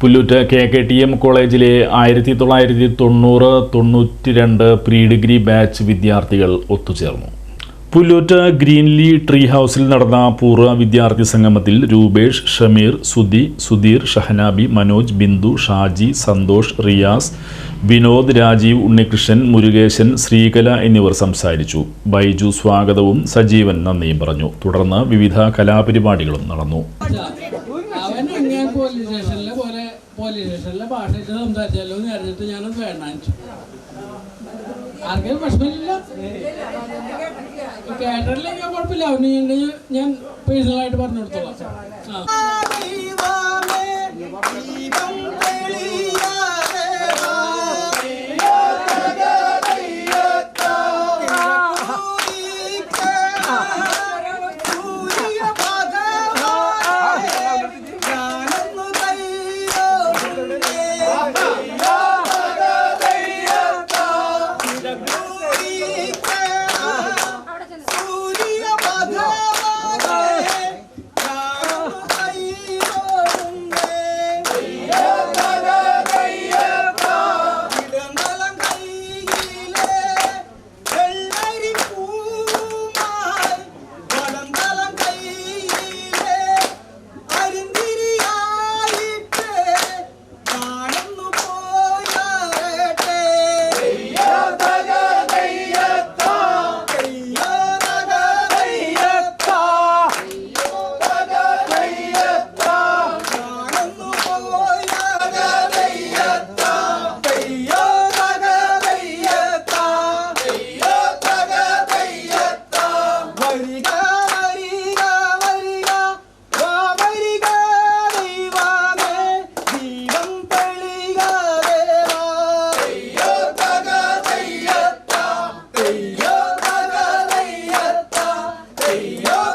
Pullut K K T M കോളേജിലെ ആയിരത്തി തൊള്ളായിരത്തി തൊണ്ണൂറ് തൊണ്ണൂറ്റി രണ്ട് പ്രീ ഡിഗ്രി ബാച്ച് വിദ്യാർത്ഥികൾ ഒത്തുചേർന്നു. പുല്ലൂറ്റ് ഗ്രീൻലി ട്രീ ഹൗസിൽ നടന്ന പൂർവ വിദ്യാർത്ഥി സംഗമത്തിൽ രൂപേഷ് ഷമീർ സുധി സുധീർ ഷഹനാബി മനോജ് ബിന്ദു ഷാജി സന്തോഷ് റിയാസ് വിനോദ് രാജീവ് ഉണ്ണികൃഷ്ണൻ മുരുകേശൻ ശ്രീകല എന്നിവർ സംസാരിച്ചു. ബൈജു സ്വാഗതവും സജീവൻ നന്ദിയും പറഞ്ഞു. തുടർന്ന് വിവിധ കലാപരിപാടികളും നടന്നു. അവൻ എങ്ങനെ പോലീസ് സ്റ്റേഷനിലെ പോലെ പോലീസ് സ്റ്റേഷനിലെ ഭാഷയിട്ട് സംസാരിച്ചാലോ എന്ന് അറിഞ്ഞിട്ട് ഞാനത് വേണ്ടാച്ചു ആർക്കും പ്രശ്നമില്ല കേട്ടറിലേക്ക് കുഴപ്പമില്ല. അവന് ഞാൻ പേഴ്സണലായിട്ട് പറഞ്ഞു കൊടുത്തോളാം. ആ. Hey, yo!